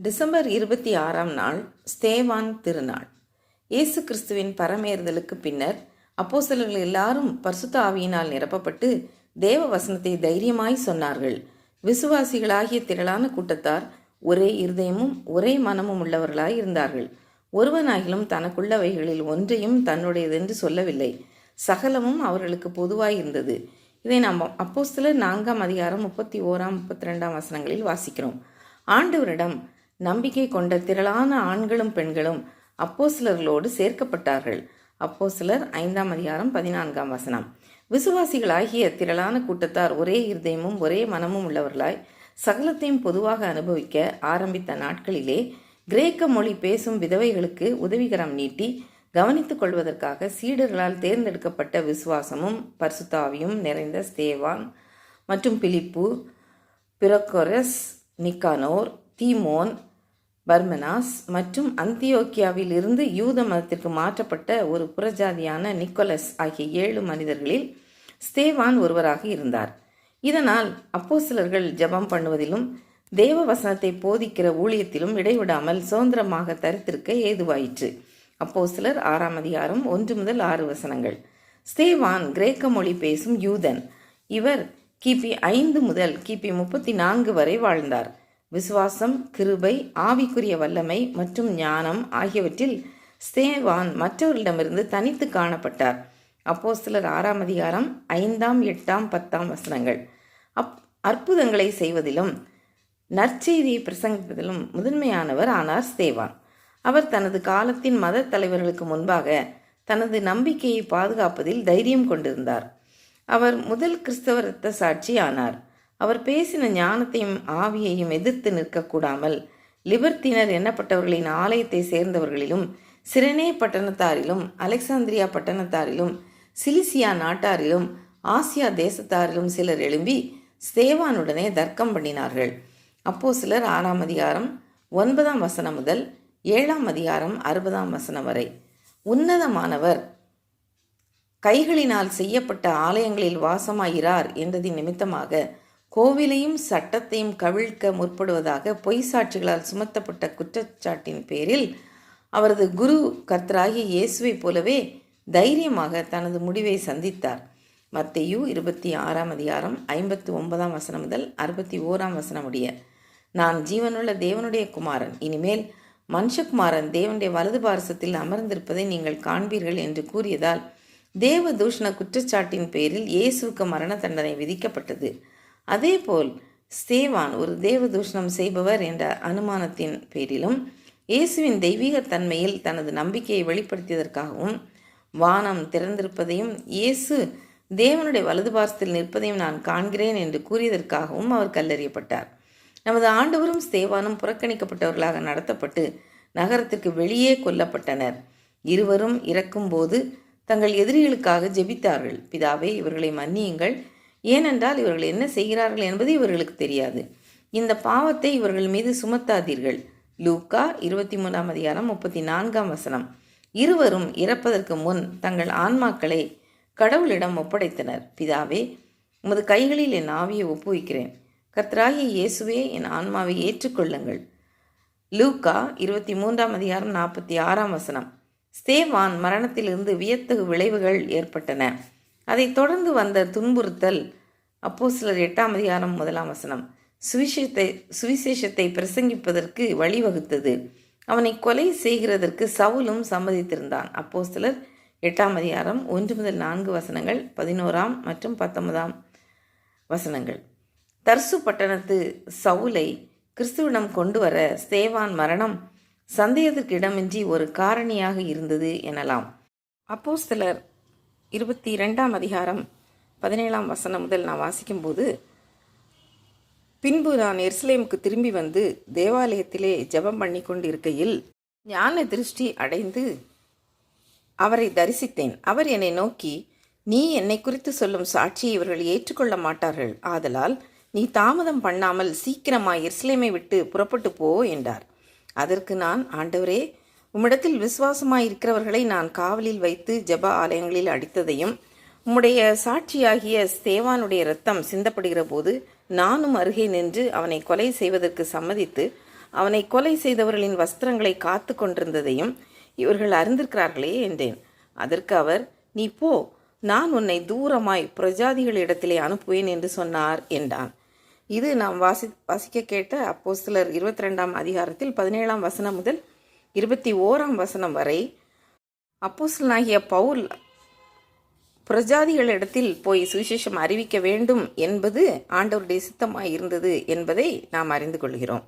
December இருபத்தி ஆறாம் நாள் ஸ்தேவான் திருநாள். இயேசு கிறிஸ்துவின் பரமேறுதலுக்கு பின்னர் அப்போசலர்கள் எல்லாரும் பரிசுத்த ஆவியினால் நிரப்பப்பட்டு தேவ வசனத்தை தைரியமாய் சொன்னார்கள். விசுவாசிகளாகிய திரளான கூட்டத்தார் ஒரே இருதயமும் ஒரே மனமும் உள்ளவர்களாய் இருந்தார்கள். ஒருவனாகிலும் தனக்குள்ளவைகளில் ஒன்றையும் தன்னுடையதென்று சொல்லவில்லை. சகலமும் அவர்களுக்கு பொதுவாய் இருந்தது. இதை நாம் அப்போஸ்தலர் நான்காம் அதிகாரம் முப்பத்தி ஓராம் முப்பத்தி ரெண்டாம் வசனங்களில் வாசிக்கிறோம். ஆண்டவரிடம் நம்பிக்கை கொண்ட திரளான ஆண்களும் பெண்களும் அப்போசிலர்களோடு சேர்க்கப்பட்டார்கள். அப்போசிலர் ஐந்தாம் அதிகாரம் பதினான்காம் வசனம். விசுவாசிகளாகிய திரளான கூட்டத்தார் ஒரே இருதயமும் ஒரே மனமும் உள்ளவர்களாய் சகலத்தையும் பொதுவாக அனுபவிக்க ஆரம்பித்த நாட்களிலே கிரேக்க மொழி பேசும் விதவைகளுக்கு உதவிகரம் நீட்டி கவனித்துக் கொள்வதற்காக சீடர்களால் தேர்ந்தெடுக்கப்பட்ட விசுவாசமும் பரிசுத்தாவியும் நிறைந்த ஸ்தேவான் மற்றும் பிலிப்பு பிரொக்கொரஸ் நிக்கானோர் தீமோன் பர்மனாஸ் மற்றும் அந்தியோக்கியாவில் இருந்து யூத மதத்திற்கு மாற்றப்பட்ட ஒரு புறஜாதியான நிக்கோலஸ் ஆகிய ஏழு மனிதர்களில் ஸ்தேவான் ஒருவராக இருந்தார். இதனால் அப்போஸ்தலர்கள் ஜெபம் பண்ணுவதிலும் தேவ வசனத்தை போதிக்கிற ஊழியத்திலும் இடைவிடாமல் சுதந்திரமாக தரித்திருக்க ஏதுவாயிற்று. அப்போஸ்தலர் ஆறாம் அதிகாரம் ஒன்று முதல் ஆறு வசனங்கள். ஸ்தேவான் கிரேக்க மொழி பேசும் யூதன். இவர் கிபி ஐந்து முதல் கிபி முப்பத்தி நான்கு வரை வாழ்ந்தார். விசுவாசம் கிருபை ஆவிக்குரிய வல்லமை மற்றும் ஞானம் ஆகியவற்றில் ஸ்தேவான் மற்றவர்களிடமிருந்து தனித்து காணப்பட்டார். அப்போஸ்தலர் ஆறாம் அதிகாரம் ஐந்தாம் எட்டாம் பத்தாம் வசனங்கள். அப் அற்புதங்களை செய்வதிலும் நற்செய்தியை பிரசங்கிப்பதிலும் முதன்மையானவர் ஆனார் ஸ்தேவான் அவர் தனது காலத்தின் மத தலைவர்களுக்கு முன்பாக தனது நம்பிக்கையை பாதுகாப்பதில் தைரியம் கொண்டிருந்தார். அவர் முதல் கிறிஸ்தவ இரத்த சாட்சி ஆனார் அவர் பேசின ஞானத்தையும் ஆவியையும் எதிர்த்து நிற்கக்கூடாமல் லிபர்த்தினர் எண்ணப்பட்டவர்களின் ஆலயத்தை சேர்ந்தவர்களிலும் சிரனே பட்டணத்தாரிலும் அலெக்சாந்திரியா பட்டணத்தாரிலும் சிலிசியா நாட்டாரிலும் ஆசியா தேசத்தாரிலும் சிலர் எழும்பி ஸ்தேவானுடனே தர்க்கம் பண்ணினார்கள். அப்போ சிலர் ஆறாம் அதிகாரம் ஒன்பதாம் வசனம் முதல் ஏழாம் அதிகாரம் அறுபதாம் வசனம் வரை. உன்னதமானவர் கைகளினால் செய்யப்பட்ட ஆலயங்களில் வாசமாயிறார் என்றதின் நிமித்தமாக கோவிலையும் சட்டத்தையும் கவிழ்க்க முற்படுவதாக பொய் சாட்சிகளால் சுமத்தப்பட்ட குற்றச்சாட்டின் பேரில் அவரது குரு கர்த்தராகிய இயேசுவை போலவே தைரியமாக தனது முடிவை சந்தித்தார். மத்தையு இருபத்தி ஆறாம் அதிகாரம் ஐம்பத்தி ஒன்பதாம் வசனம் முதல் அறுபத்தி ஓராம் வசனம் உடைய நான் ஜீவனுள்ள தேவனுடைய குமாரன். இனிமேல் மனுஷகுமாரன் தேவனுடைய வலது பாரசத்தில் அமர்ந்திருப்பதை நீங்கள் காண்பீர்கள் என்று கூறியதால் தேவதூஷண குற்றச்சாட்டின் பேரில் இயேசுவுக்கு மரண தண்டனை விதிக்கப்பட்டது. அதேபோல் ஸ்தேவான் ஒரு தேவதூஷணம் செய்பவர் என்ற அனுமானத்தின் பேரிலும் இயேசுவின் தெய்வீக தன்மையில் தனது நம்பிக்கையை வெளிப்படுத்தியதற்காகவும் வானம் திறந்திருப்பதையும் இயேசு தேவனுடைய வலது பாரசத்தில் நிற்பதையும் நான் காண்கிறேன் என்று கூறியதற்காகவும் அவர் கல்லறியப்பட்டார். நமது ஆண்டவரும் ஸ்தேவானும் புறக்கணிக்கப்பட்டவர்களாக நடத்தப்பட்டு நகரத்திற்கு வெளியே கொல்லப்பட்டனர். இருவரும் இறக்கும்போது தங்கள் எதிரிகளுக்காக ஜெபித்தார்கள். பிதாவே இவர்களை மன்னியுங்கள். ஏனென்றால் இவர்கள் என்ன செய்கிறார்கள் என்பது இவர்களுக்கு தெரியாது. இந்த பாவத்தை இவர்கள் மீது சுமத்தாதீர்கள். லூக்கா இருபத்தி மூன்றாம் அதிகாரம் முப்பத்தி நான்காம் வசனம். இருவரும் இறப்பதற்கு முன் தங்கள் ஆன்மாக்களை கடவுளிடம் ஒப்படைத்தனர். பிதாவே உமது கைகளில் என் ஆவியை ஒப்புவிக்கிறேன். கர்த்தராகிய இயேசுவே என் ஆன்மாவை ஏற்றுக்கொள்ளுங்கள். லூக்கா இருபத்தி மூன்றாம் அதிகாரம் நாற்பத்தி ஆறாம் வசனம். ஸ்தேவான் மரணத்திலிருந்து வியத்தகு விளைவுகள் ஏற்பட்டன. அதைத் தொடர்ந்து வந்த துன்புறுத்தல் அப்போ சிலர் எட்டாம் அதிகாரம் முதலாம் வசனம். சுவிசேஷத்தை சுவிசேஷத்தை பிரசங்கிப்பதற்கு வழிவகுத்தது. அவனை கொலை செய்கிறதற்கு சவுலும் சம்மதித்திருந்தான். அப்போ சிலர் எட்டாம் அதிகாரம் ஒன்று முதல் நான்கு வசனங்கள் பதினோராம் மற்றும் பத்தொன்பதாம் வசனங்கள். தர்சு பட்டணத்து சவுலை கிறிஸ்துவிடம் கொண்டு வர ஸ்தேவான் மரணம் சந்தேகத்திற்கு இடமின்றி ஒரு காரணியாக இருந்தது எனலாம். அப்போ சிலர் இருபத்தி இரண்டாம் அதிகாரம் பதினேழாம் வசனம் முதல் நான் வாசிக்கும்போது பின்பு நான் எருசலேமுக்கு திரும்பி வந்து தேவாலயத்திலே ஜெபம் பண்ணி கொண்டிருக்கையில் ஞான திருஷ்டி அடைந்து அவரை தரிசித்தேன். அவர் என்னை நோக்கி நீ என்னை குறித்து சொல்லும் சாட்சியை இவர்கள் ஏற்றுக்கொள்ள மாட்டார்கள். ஆதலால் நீ தாமதம் பண்ணாமல் சீக்கிரமாய் எருசலேமை விட்டு புறப்பட்டு போ என்றார். அதற்கு நான் ஆண்டவரே உம்மிடத்தில் விசுவாசமாய் இருக்கிறவர்களை நான் காவலில் வைத்து ஜப ஆலயங்களில் அடித்ததையும் உம்முடைய சாட்சியாகிய ஸ்தேவானுடைய இரத்தம் சிந்தப்படுகிற போது நானும் அருகே நின்று அவனை கொலை செய்வதற்கு சம்மதித்து அவனை கொலை செய்தவர்களின் வஸ்திரங்களை காத்து கொண்டிருந்ததையும் இவர்கள் அறிந்திருக்கிறார்களே என்றேன். அதற்கு அவர் நீ போ நான் உன்னை தூரமாய் பிரஜாதிகளிடத்திலே அனுப்புவேன் என்று சொன்னார் என்றான். இது நாம் வாசி வாசிக்க கேட்ட அப்போ சிலர் இருபத்தி ரெண்டாம் அதிகாரத்தில் பதினேழாம் வசனம் முதல் இருபத்தி ஓராம் வசனம் வரை அப்போசலனாகிய பவுல் பிரஜாதிகளிடத்தில் போய் சுவிசேஷம் அறிவிக்க வேண்டும் என்பது ஆண்டவருடைய சித்தமாக இருந்தது என்பதை நாம் அறிந்து கொள்கிறோம்.